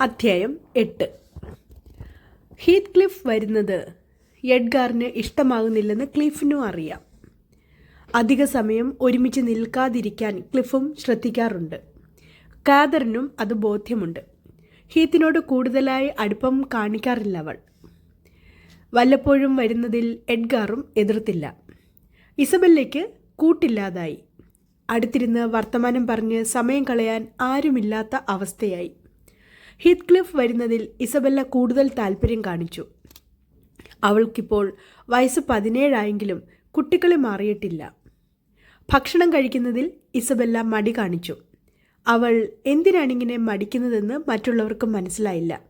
അധ്യായം എട്ട്. Heath cliff വരുന്നത് എഡ്ഗാറിന് ഇഷ്ടമാകുന്നില്ലെന്ന് ക്ലിഫിനും അറിയാം. അധിക സമയം ഒരുമിച്ച് നിൽക്കാതിരിക്കാൻ ക്ലിഫും ശ്രദ്ധിക്കാറുണ്ട്. കാദറിനും അത് ബോധ്യമുണ്ട്. ഹീത്തിനോട് കൂടുതലായി അടുപ്പം കാണിക്കാറില്ല അവൾ. വല്ലപ്പോഴും വരുന്നതിൽ എഡ്ഗാറും എതിർത്തില്ല. ഇസബല്ലയ്ക്ക് കൂട്ടില്ലാതായി. അടുത്തിരുന്ന് വർത്തമാനം പറഞ്ഞ് സമയം കളയാൻ ആരുമില്ലാത്ത അവസ്ഥയായി. ഹീത്ത് ക്ലിഫ് വരുന്നതിൽ ഇസബെല്ല കൂടുതൽ താല്പര്യം കാണിച്ചു. അവൾക്കിപ്പോൾ വയസ്സ് പതിനേഴായെങ്കിലും കുട്ടികളെ മാറിയിട്ടില്ല. ഭക്ഷണം കഴിക്കുന്നതിൽ ഇസബെല്ല മടി കാണിച്ചു. അവൾ എന്തിനാണിങ്ങനെ മടിക്കുന്നതെന്ന് മറ്റുള്ളവർക്ക് മനസ്സിലായില്ല.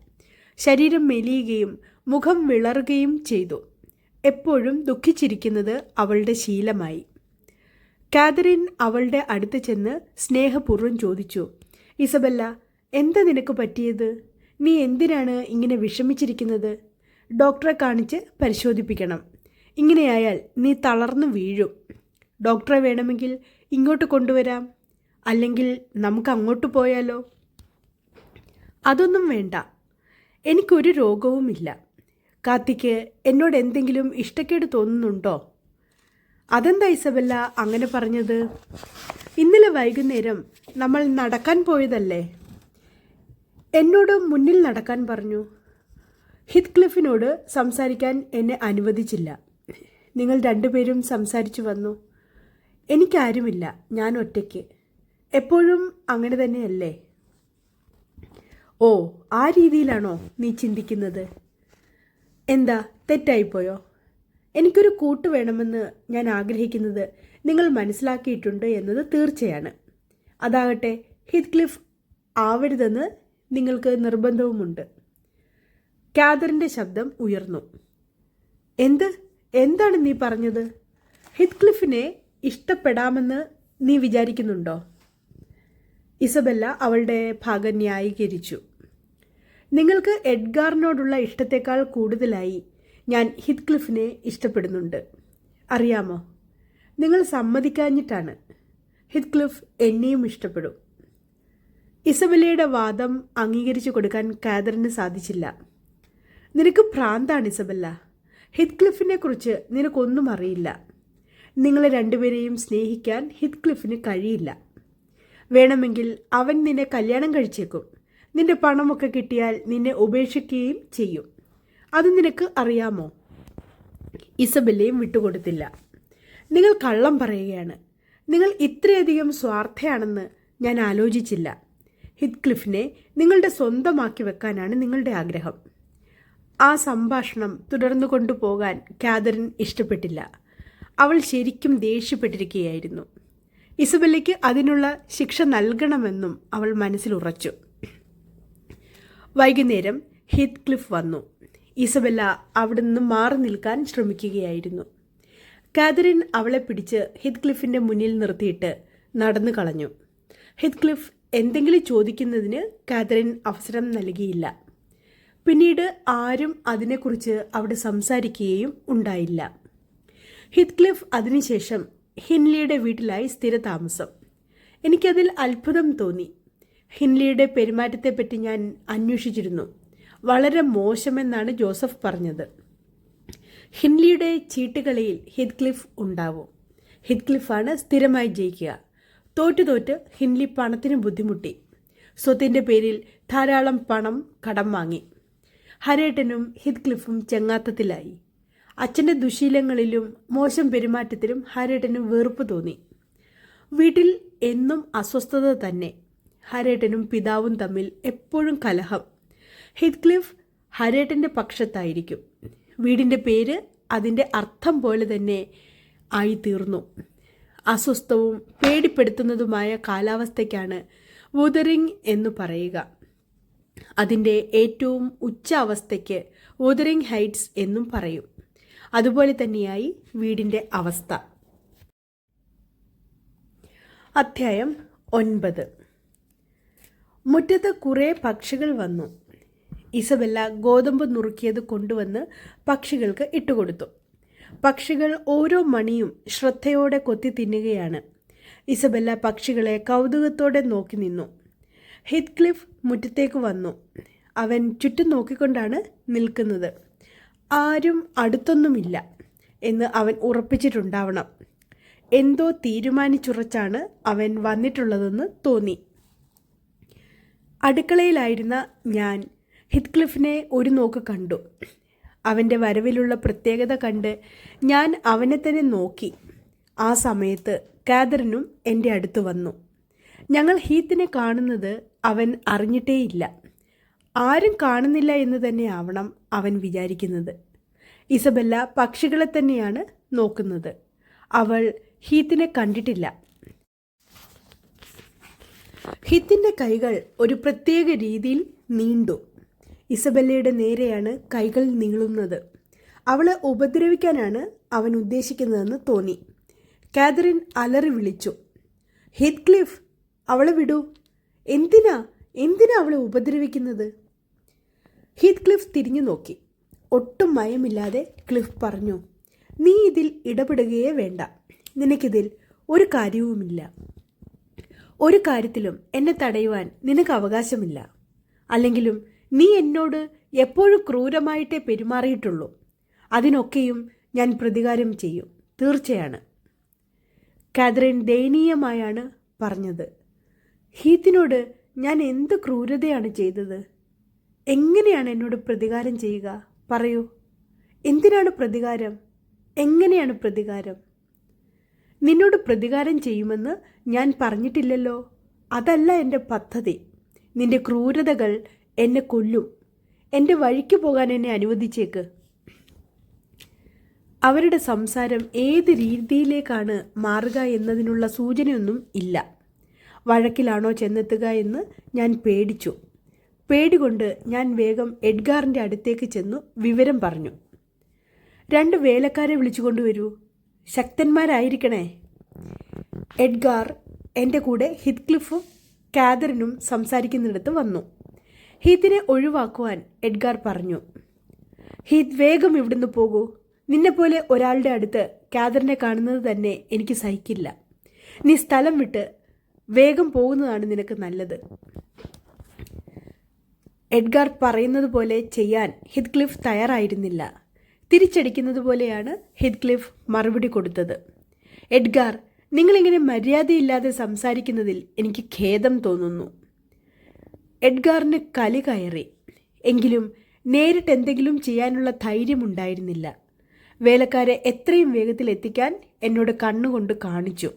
ശരീരം മെലിയുകയും മുഖം വിളറുകയും ചെയ്തു. എപ്പോഴും ദുഃഖിച്ചിരിക്കുന്നത് അവളുടെ ശീലമായി. കാതറിൻ അവളുടെ അടുത്ത് ചെന്ന് സ്നേഹപൂർവം ചോദിച്ചു ഇസബല്ല എന്താ നിനക്ക് പറ്റിയത്? നീ എന്തിനാണ് ഇങ്ങനെ വിഷമിച്ചിരിക്കുന്നത്? ഡോക്ടറെ കാണിച്ച് പരിശോധിപ്പിക്കണം. ഇങ്ങനെയായാൽ നീ തളർന്നു വീഴും. ഡോക്ടറെ വേണമെങ്കിൽ ഇങ്ങോട്ട് കൊണ്ടുവരാം. അല്ലെങ്കിൽ നമുക്ക് അങ്ങോട്ട് പോയാലോ? അതൊന്നും വേണ്ട. എനിക്കൊരു രോഗവുമില്ല. കാത്തിക്ക് എന്നോട് എന്തെങ്കിലും ഇഷ്ടക്കേട് തോന്നുന്നുണ്ടോ? അതെന്താ ഇസബല്ല അങ്ങനെ പറഞ്ഞത്? ഇന്നലെ വൈകുന്നേരം നമ്മൾ നടക്കാൻ പോയതല്ലേ? എന്നോട് മുന്നിൽ നടക്കാൻ പറഞ്ഞു. ഹിത് ക്ലിഫിനോട് സംസാരിക്കാൻ എന്നെ അനുവദിച്ചില്ല. നിങ്ങൾ രണ്ടുപേരും സംസാരിച്ചു വന്നു. എനിക്കാരുമില്ല ഞാൻ ഒറ്റയ്ക്ക്. എപ്പോഴും അങ്ങനെ തന്നെയല്ലേ? ഓ ആ രീതിയിലാണോ നീ ചിന്തിക്കുന്നത്? എന്താ തെറ്റായിപ്പോയോ? എനിക്കൊരു കൂട്ട് വേണമെന്ന് ഞാൻ ആഗ്രഹിക്കുന്നത് നിങ്ങൾ മനസ്സിലാക്കിയിട്ടുണ്ട് എന്നത് തീർച്ചയാണ്. അതാകട്ടെ ഹിത് ക്ലിഫ് ആവരുതെന്ന് നിങ്ങൾക്ക് നിർബന്ധവുമുണ്ട്. കാതറിന്റെ ശബ്ദം ഉയർന്നു. എന്ത്? എന്താണ് നീ പറഞ്ഞത്? ഹിത്ക്ലിഫിനെ ഇഷ്ടപ്പെടാമെന്ന് നീ വിചാരിക്കുന്നുണ്ടോ? ഇസബെല്ല അവളുടെ ഭാഗം ന്യായീകരിച്ചു. നിങ്ങൾക്ക് എഡ്ഗാറിനോടുള്ള ഇഷ്ടത്തെക്കാൾ കൂടുതലായി ഞാൻ ഹിത്ക്ലിഫിനെ ഇഷ്ടപ്പെടുന്നുണ്ട്. അറിയാമോ? നിങ്ങൾ സമ്മതിക്കാഞ്ഞിട്ടാണ്. ഹിത്ക്ലിഫ് എന്നെയും ഇഷ്ടപ്പെടും. ഇസബലയുടെ വാദം അംഗീകരിച്ചു കൊടുക്കാൻ കാതറിന് സാധിച്ചില്ല. നിനക്ക് ഭ്രാന്താണ് ഇസബല്ല. ഹിത്ക്ലിഫിനെ കുറിച്ച് നിനക്കൊന്നും അറിയില്ല. നിങ്ങളെ രണ്ടുപേരെയും സ്നേഹിക്കാൻ ഹിത്ക്ലിഫിന് കഴിയില്ല. വേണമെങ്കിൽ അവൻ നിന്നെ കല്യാണം കഴിച്ചേക്കും. നിന്റെ പണമൊക്കെ കിട്ടിയാൽ നിന്നെ ഉപേക്ഷിക്കുകയും ചെയ്യും. അത് നിനക്ക് അറിയാമോ? ഇസബല്ലയും വിട്ടുകൊടുത്തില്ല. നിങ്ങൾ കള്ളം പറയുകയാണ്. നിങ്ങൾ ഇത്രയധികം സ്വാർത്ഥയാണെന്ന് ഞാൻ ആലോചിച്ചില്ല. ഹിത്ക്ലിഫിനെ നിങ്ങളുടെ സ്വന്തമാക്കി വെക്കാനാണ് നിങ്ങളുടെ ആഗ്രഹം. ആ സംഭാഷണം തുടർന്നു കൊണ്ടുപോകാൻ കാതറിൻ ഇഷ്ടപ്പെട്ടില്ല. അവൾ ശരിക്കും ദേഷ്യപ്പെട്ടിരിക്കുകയായിരുന്നു. ഇസബല്ലയ്ക്ക് അതിനുള്ള ശിക്ഷ നൽകണമെന്നും അവൾ മനസ്സിലുറച്ചു വൈകുന്നേരം ഹിത് ക്ലിഫ് വന്നു. ഇസബല്ല അവിടെ നിന്ന് മാറി നിൽക്കാൻ ശ്രമിക്കുകയായിരുന്നു. കാതറിൻ അവളെ പിടിച്ച് ഹിത് ക്ലിഫിന്റെ മുന്നിൽ നിർത്തിയിട്ട് നടന്നു കളഞ്ഞു ഹിത് ക്ലിഫ് എന്തെങ്കിലും ചോദിക്കുന്നതിന് കാതറിൻ അവസരം നൽകിയില്ല. പിന്നീട് ആരും അതിനെക്കുറിച്ച് അവിടെ സംസാരിക്കുകയും ഉണ്ടായില്ല. ഹിത്ക്ലിഫ് അതിനുശേഷം ഹിൻലിയുടെ വീട്ടിലായി സ്ഥിരതാമസം. എനിക്കതിൽ അത്ഭുതം തോന്നി. ഹിൻലിയുടെ പെരുമാറ്റത്തെപ്പറ്റി ഞാൻ അന്വേഷിച്ചിരുന്നു. വളരെ മോശമെന്നാണ് ജോസഫ് പറഞ്ഞത്. ഹിൻലിയുടെ ചീട്ടുകളിയിൽ ഹിത്ക്ലിഫ് ഉണ്ടാവും. ഹിത്ക്ലിഫാണ് സ്ഥിരമായി ജയിക്കുക. തോറ്റു തോറ്റ് ഹിൻലി പണത്തിന് ബുദ്ധിമുട്ടി. സ്വത്തിന്റെ പേരിൽ ധാരാളം പണം കടം വാങ്ങി. ഹരേട്ടനും ഹിത്ക്ലിഫും ചെങ്ങാത്തത്തിലായി. അച്ഛന്റെ ദുശീലങ്ങളിലും മോശം പെരുമാറ്റത്തിലും ഹരേട്ടനും വെറുപ്പ് തോന്നി. വീട്ടിൽ എന്നും അസ്വസ്ഥത തന്നെ. ഹരേട്ടനും പിതാവും തമ്മിൽ എപ്പോഴും കലഹം. ഹിത്ക്ലിഫ് ഹരേട്ടന്റെ പക്ഷത്തായിരിക്കും. വീടിന്റെ പേര് അതിന്റെ അർത്ഥം പോലെ തന്നെ ആയിത്തീർന്നു. അസ്വസ്ഥവും പേടിപ്പെടുത്തുന്നതുമായ കാലാവസ്ഥയ്ക്കാണ് വുതറിങ് എന്ന് പറയുക. അതിന്റെ ഏറ്റവും ഉച്ച അവസ്ഥയ്ക്ക് വുതറിങ് ഹൈറ്റ്സ് എന്നും പറയും. അതുപോലെ തന്നെയായി വീടിന്റെ അവസ്ഥ. അധ്യായം ഒൻപത്. മുറ്റത്ത് കുറേ പക്ഷികൾ വന്നു. ഇസബെല്ല ഗോതമ്പ് നുറുക്കിയത് കൊണ്ടുവന്ന് പക്ഷികൾക്ക് ഇട്ടുകൊടുത്തു. പക്ഷികൾ ഓരോ മണിയും ശ്രദ്ധയോടെ കൊത്തി തിന്നുകയാണ്. ഇസബെല്ല പക്ഷികളെ കൗതുകത്തോടെ നോക്കി നിന്നു. ഹിത്ക്ലിഫ് മുറ്റത്തേക്ക് വന്നു. അവൻ ചുറ്റും നോക്കിക്കൊണ്ടാണ് നിൽക്കുന്നത്. ആരും അടുത്തൊന്നുമില്ല എന്ന് അവൻ ഉറപ്പിച്ചിട്ടുണ്ടാവണം. എന്തോ തീരുമാനിച്ചുറച്ചാണ് അവൻ വന്നിട്ടുള്ളതെന്ന് തോന്നി. അടുക്കളയിലായിരുന്ന ഞാൻ ഹിത്ക്ലിഫിനെ ഒരു നോക്ക് കണ്ടു. അവന്റെ വരവിലുള്ള പ്രത്യേകത കണ്ട് ഞാൻ അവനെ തന്നെ നോക്കി. ആ സമയത്ത് കാതറിനും എന്റെ അടുത്ത് വന്നു. ഞങ്ങൾ ഹീത്തിനെ കാണുന്നത് അവൻ അറിഞ്ഞിട്ടേയില്ല. ആരും കാണുന്നില്ല എന്ന് തന്നെ ആവണം അവൻ വിചാരിക്കുന്നത്. ഇസബെല്ല പക്ഷികളെ തന്നെയാണ് നോക്കുന്നത്. അവൾ ഹീത്തിനെ കണ്ടിട്ടില്ല. ഹിത്തിന്റെ കൈകൾ ഒരു പ്രത്യേക രീതിയിൽ നീണ്ടു. ഇസബെല്ലയുടെ നേരെയാണ് കൈകൾ നീളുന്നത്. അവളെ ഉപദ്രവിക്കാനാണ് അവൻ ഉദ്ദേശിക്കുന്നതെന്ന് തോന്നി. കാതറിൻ അലറി വിളിച്ചു. ഹിത്ക്ലിഫ് അവളെ വിടൂ. എന്തിനാ എന്തിനാ അവളെ ഉപദ്രവിക്കുന്നത്? ഹിത്ക്ലിഫ് തിരിഞ്ഞു നോക്കി. ഒട്ടും മയമില്ലാതെ ക്ലിഫ് പറഞ്ഞു നീ ഇതിൽ ഇടപെടുകയേ വേണ്ട. നിനക്കിതിൽ ഒരു കാര്യവുമില്ല. ഒരു കാര്യത്തിലും എന്നെ തടയുവാൻ നിനക്ക് അവകാശമില്ല. അല്ലെങ്കിലും നീ എന്നോട് എപ്പോഴും ക്രൂരമായിട്ടേ പെരുമാറിയിട്ടുള്ളൂ. അതിനൊക്കെയും ഞാൻ പ്രതികാരം ചെയ്യും. തീർച്ചയാണ്. കാതറിൻ ദയനീയമായാണ് പറഞ്ഞത്. ഹീത്തിനോട് ഞാൻ എന്ത് ക്രൂരതയാണ് ചെയ്തത്? എങ്ങനെയാണ് എന്നോട് പ്രതികാരം ചെയ്യുക? പറയൂ. എന്തിനാണ് പ്രതികാരം? എങ്ങനെയാണ് പ്രതികാരം? നിന്നോട് പ്രതികാരം ചെയ്യുമെന്ന് ഞാൻ പറഞ്ഞിട്ടില്ലല്ലോ. അതല്ല എന്റെ പദ്ധതി. നിന്റെ ക്രൂരതകൾ എന്നെ കൊല്ലും. എന്റെ വഴിക്ക് പോകാൻ എന്നെ അനുവദിച്ചേക്ക്. അവരുടെ സംസാരം ഏത് രീതിയിലേക്കാണ് മാറുക എന്നതിനുള്ള സൂചനയൊന്നും ഇല്ല. വഴക്കിലാണോ ചെന്നെത്തുക എന്ന് ഞാൻ പേടിച്ചു. പേടികൊണ്ട് ഞാൻ വേഗം എഡ്ഗാറിന്റെ അടുത്തേക്ക് ചെന്നു വിവരം പറഞ്ഞു. രണ്ട് വേലക്കാരെ വിളിച്ചു കൊണ്ടുവരൂ. ശക്തന്മാരായിരിക്കണേ. എഡ്ഗാർ എന്റെ കൂടെ ഹിത്ക്ലിഫും കാതറിനും സംസാരിക്കുന്നിടത്ത് വന്നു. ഹീത്തിനെ ഒഴിവാക്കുവാൻ എഡ്ഗാർ പറഞ്ഞു. ഹീത്ത് വേഗം ഇവിടുന്ന് പോകൂ. നിന്നെപ്പോലെ ഒരാളുടെ അടുത്ത് കാതറിനെ കാണുന്നത് തന്നെ എനിക്ക് സഹിക്കില്ല. നീ സ്ഥലം വിട്ട് വേഗം പോകുന്നതാണ് നിനക്ക് നല്ലത്. എഡ്ഗാർ പറയുന്നത് പോലെ ചെയ്യാൻ ഹിത്ക്ലിഫ് തയ്യാറായിരുന്നില്ല. തിരിച്ചടിക്കുന്നത് പോലെയാണ് ഹിത്ക്ലിഫ് മറുപടി കൊടുത്തത്. എഡ്ഗാർ നിങ്ങളിങ്ങനെ മര്യാദയില്ലാതെ സംസാരിക്കുന്നതിൽ എനിക്ക് ഖേദം തോന്നുന്നു. എഡ്ഗാറിന് കലി കയറി. എങ്കിലും നേരിട്ട് എന്തെങ്കിലും ചെയ്യാനുള്ള ധൈര്യമുണ്ടായിരുന്നില്ല. വേലക്കാരെ എത്രയും വേഗത്തിൽ എത്തിക്കാൻ എന്നോട് കണ്ണുകൊണ്ട് കാണിച്ചു.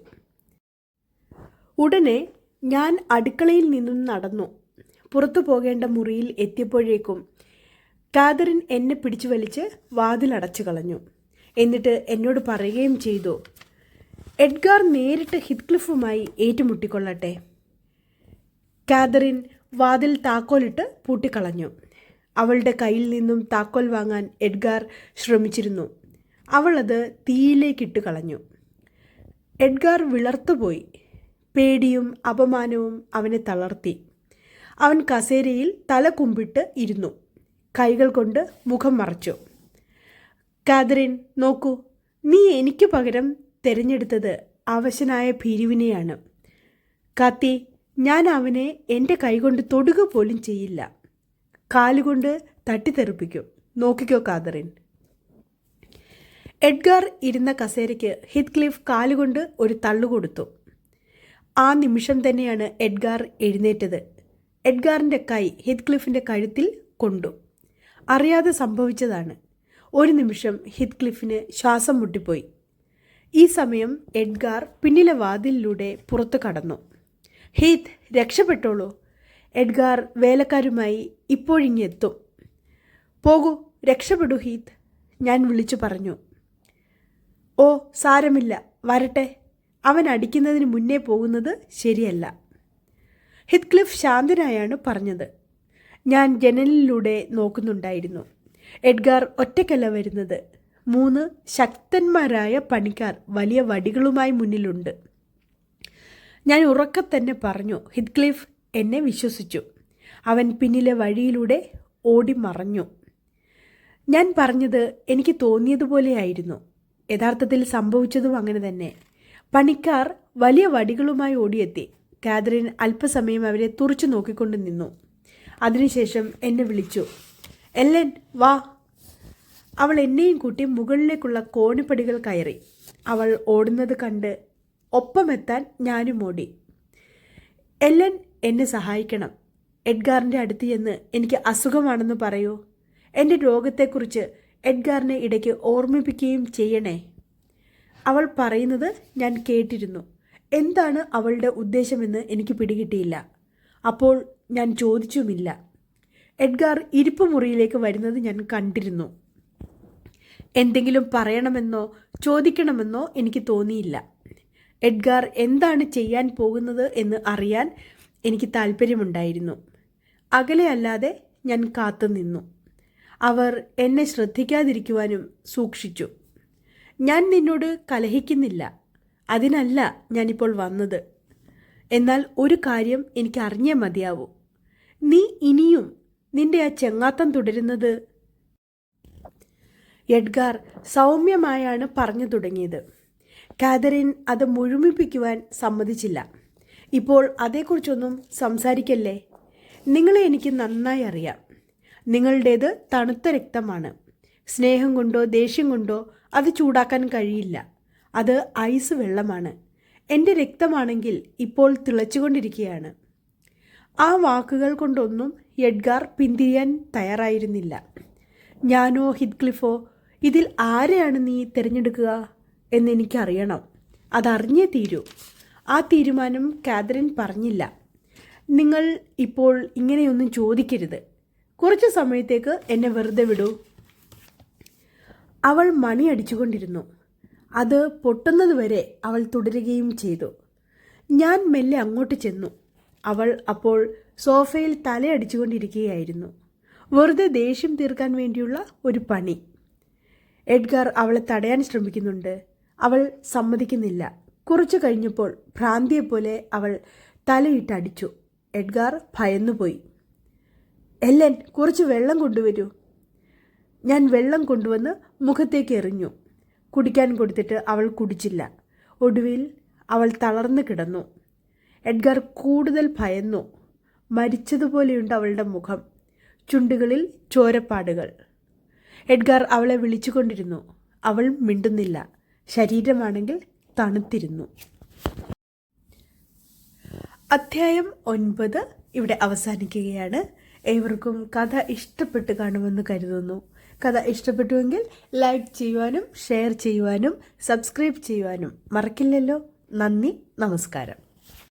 ഉടനെ ഞാൻ അടുക്കളയിൽ നിന്നും നടന്നു. പുറത്തു പോകേണ്ട മുറിയിൽ എത്തിയപ്പോഴേക്കും കാതറിൻ എന്നെ പിടിച്ചു വലിച്ച് വാതിലടച്ചു കളഞ്ഞു. എന്നിട്ട് എന്നോട് പറയുകയും ചെയ്തു എഡ്ഗാർ നേരിട്ട് ഹിത്ക്ലിഫുമായി ഏറ്റുമുട്ടിക്കൊള്ളട്ടെ. കാതറിൻ വാതിൽ താക്കോലിട്ട് പൂട്ടിക്കളഞ്ഞു. അവളുടെ കയ്യിൽ നിന്നും താക്കോൽ വാങ്ങാൻ എഡ്ഗാർ ശ്രമിച്ചിരുന്നു. അവളത് തീയിലേക്കിട്ട് കളഞ്ഞു. എഡ്ഗാർ വിളർത്തുപോയി. പേടിയും അപമാനവും അവനെ തളർത്തി. അവൻ കസേരയിൽ തല കുമ്പിട്ട് ഇരുന്നു. കൈകൾ കൊണ്ട് മുഖം മറച്ചു. കാതറിൻ നോക്കൂ നീ എനിക്ക് പകരം തിരഞ്ഞെടുത്തത് അവശനായ ഭീരുവിനെയാണ്. കാത്തി ഞാൻ അവനെ എന്റെ കൈകൊണ്ട് തൊടുക പോലും ചെയ്യില്ല. കാലുകൊണ്ട് തട്ടിത്തെറിപ്പിക്കും. നോക്കിക്കോ കാതറിൻ. എഡ്ഗാർ ഇരുന്ന കസേരയ്ക്ക് ഹിത്ക്ലിഫ് കാലുകൊണ്ട് ഒരു തള്ളു കൊടുത്തു. ആ നിമിഷം തന്നെയാണ് എഡ്ഗാർ എഴുന്നേറ്റത്. എഡ്ഗാറിന്റെ കൈ ഹിത്ക്ലിഫിന്റെ കഴുത്തിൽ കൊണ്ടു. അറിയാതെ സംഭവിച്ചതാണ്. ഒരു നിമിഷം ഹിത്ക്ലിഫിന് ശ്വാസം മുട്ടിപ്പോയി. ഈ സമയം എഡ്ഗാർ പിന്നിലെ വാതിലിലൂടെ പുറത്തു കടന്നു. ഹീത്ത് രക്ഷപ്പെട്ടോളൂ. എഡ്ഗാർ വേലക്കാരുമായി ഇപ്പോഴിങ്ങെത്തും. പോകൂ രക്ഷപ്പെടൂ ഹീത്ത് ഞാൻ വിളിച്ചു പറഞ്ഞു. ഓ സാരമില്ല വരട്ടെ. അവൻ അടിക്കുന്നതിന് മുന്നേ പോകുന്നത് ശരിയല്ല. ഹിത്ക്ലിഫ് ശാന്തനായാണ് പറഞ്ഞത്. ഞാൻ ജനലിലൂടെ നോക്കുന്നുണ്ടായിരുന്നു. എഡ്ഗാർ ഒറ്റക്കല്ല വരുന്നത്. മൂന്ന് ശക്തന്മാരായ പണിക്കാർ വലിയ വടികളുമായി മുന്നിലുണ്ട്. ഞാൻ ഉറക്കെ തന്നെ പറഞ്ഞു. ഹിത്ക്ലിഫ് എന്നെ വിശ്വസിച്ചു. അവൻ പിന്നിലെ വഴിയിലൂടെ ഓടി മറഞ്ഞു. ഞാൻ പറഞ്ഞത് എനിക്ക് തോന്നിയതുപോലെയായിരുന്നു. യഥാർത്ഥത്തിൽ സംഭവിച്ചതും അങ്ങനെ തന്നെ. പണിക്കാർ വലിയ വടികളുമായി ഓടിയെത്തി. കാതറിൻ അല്പസമയം അവരെ തുറച്ചു നോക്കിക്കൊണ്ട് നിന്നു. അതിനുശേഷം എന്നെ വിളിച്ചു. എല്ലൻ വാ. അവൾ എന്നെയും കൂട്ടി മുകളിലേക്കുള്ള കോണിപ്പടികൾ കയറി. അവൾ ഓടുന്നത് കണ്ട് ഒപ്പമെത്താൻ ഞാനും ഓടി. എല്ലൻ എന്നെ സഹായിക്കണം. എഡ്ഗാറിന്റെ അടുത്ത് ചെന്ന് എനിക്ക് അസുഖമാണെന്ന് പറയൂ. എന്റെ രോഗത്തെക്കുറിച്ച് എഡ്ഗാറിനെ ഇടയ്ക്ക് ഓർമ്മിപ്പിക്കുകയും ചെയ്യണേ. അവൾ പറയുന്നത് ഞാൻ കേട്ടിരുന്നു. എന്താണ് അവളുടെ ഉദ്ദേശമെന്ന് എനിക്ക് പിടികിട്ടിയില്ല. അപ്പോൾ ഞാൻ ചോദിച്ചുമില്ല. എഡ്ഗാർ ഇരിപ്പ് മുറിയിലേക്ക് വരുന്നത് ഞാൻ കണ്ടിരുന്നു. എന്തെങ്കിലും പറയണമെന്നോ ചോദിക്കണമെന്നോ എനിക്ക് തോന്നിയില്ല. എഡ്ഗാർ എന്താണ് ചെയ്യാൻ പോകുന്നത് എന്ന് അറിയാൻ എനിക്ക് താല്പര്യമുണ്ടായിരുന്നു അകലെയല്ലാതെ ഞാൻ കാത്തുനിന്നു അവർ എന്നെ ശ്രദ്ധിക്കാതിരിക്കുവാനും സൂക്ഷിച്ചു. ഞാൻ നിന്നോട് കലഹിക്കുന്നില്ല. അതിനല്ല ഞാനിപ്പോൾ വന്നത്. എന്നാൽ ഒരു കാര്യം എനിക്ക് അറിഞ്ഞേ മതിയാവൂ. നീ ഇനിയും നിന്റെ ആ ചെങ്ങാത്തം തുടരുന്നത്? എഡ്ഗാർ സൗമ്യമായാണ് പറഞ്ഞു തുടങ്ങിയത്. കാതറിൻ അത് മുഴുമിപ്പിക്കുവാൻ സമ്മതിച്ചില്ല. ഇപ്പോൾ അതേക്കുറിച്ചൊന്നും സംസാരിക്കല്ലേ? നിങ്ങളെ എനിക്ക് നന്നായി അറിയാം. നിങ്ങളുടേത് തണുത്ത രക്തമാണ്. സ്നേഹം കൊണ്ടോ ദേഷ്യം കൊണ്ടോ അത് ചൂടാക്കാൻ കഴിയില്ല. അത് ഐസ് വെള്ളമാണ്. എന്റെ രക്തമാണെങ്കിൽ ഇപ്പോൾ തിളച്ചുകൊണ്ടിരിക്കുകയാണ്. ആ വാക്കുകൾ കൊണ്ടൊന്നും എഡ്ഗാർ പിന്തിരിയാൻ തയ്യാറായിരുന്നില്ല. ഞാനോ ഹിത്ക്ലിഫോ ഇതിൽ ആരെയാണ് നീ തിരഞ്ഞെടുക്കുക? എന്നെനിക്കറിയണം. അതറിഞ്ഞേ തീരൂ. ആ തീരുമാനം കാതറിൻ പറഞ്ഞില്ല. നിങ്ങൾ ഇപ്പോൾ ഇങ്ങനെയൊന്നും ചോദിക്കരുത്. കുറച്ച് സമയത്തേക്ക് എന്നെ വെറുതെ വിടൂ. അവൾ മണി അടിച്ചുകൊണ്ടിരുന്നു. അത് പൊട്ടുന്നതുവരെ അവൾ തുടരുകയും ചെയ്തു. ഞാൻ മെല്ലെ അങ്ങോട്ട് ചെന്നു. അവൾ അപ്പോൾ സോഫയിൽ തലയടിച്ചുകൊണ്ടിരിക്കുകയായിരുന്നു വെറുതെ ദേഷ്യം തീർക്കാൻ വേണ്ടിയുള്ള ഒരു പണി. എഡ്ഗാർ അവളെ തടയാൻ ശ്രമിക്കുന്നുണ്ട്. അവൾ സമ്മതിക്കുന്നില്ല. കുറച്ചു കഴിഞ്ഞപ്പോൾ ഭ്രാന്തിയെപ്പോലെ അവൾ തലയിട്ടടിച്ചു. എഡ്ഗാർ ഭയന്നുപോയി. എല്ലൻ കുറച്ച് വെള്ളം കൊണ്ടുവരൂ. ഞാൻ വെള്ളം കൊണ്ടുവന്ന് മുഖത്തേക്ക് എറിഞ്ഞു. കുടിക്കാൻ കൊടുത്തിട്ട് അവൾ കുടിച്ചില്ല. ഒടുവിൽ അവൾ തളർന്നു കിടന്നു. എഡ്ഗാർ കൂടുതൽ ഭയന്നു. മരിച്ചതുപോലെയുണ്ട് അവളുടെ മുഖം. ചുണ്ടുകളിൽ ചോരപ്പാടുകൾ. എഡ്ഗാർ അവളെ വിളിച്ചുകൊണ്ടിരുന്നു. അവൾ മിണ്ടുന്നില്ല. ശരീരമാണെങ്കിൽ തണുത്തിരുന്നു. അധ്യായം ഒൻപത് ഇവിടെ അവസാനിക്കുകയാണ്. ഏവർക്കും കഥ ഇഷ്ടപ്പെട്ട് കാണുമെന്ന് കരുതുന്നു. കഥ ഇഷ്ടപ്പെട്ടുവെങ്കിൽ ലൈക്ക് ചെയ്യുവാനും ഷെയർ ചെയ്യുവാനും സബ്സ്ക്രൈബ് ചെയ്യുവാനും മറക്കില്ലല്ലോ. നന്ദി നമസ്കാരം.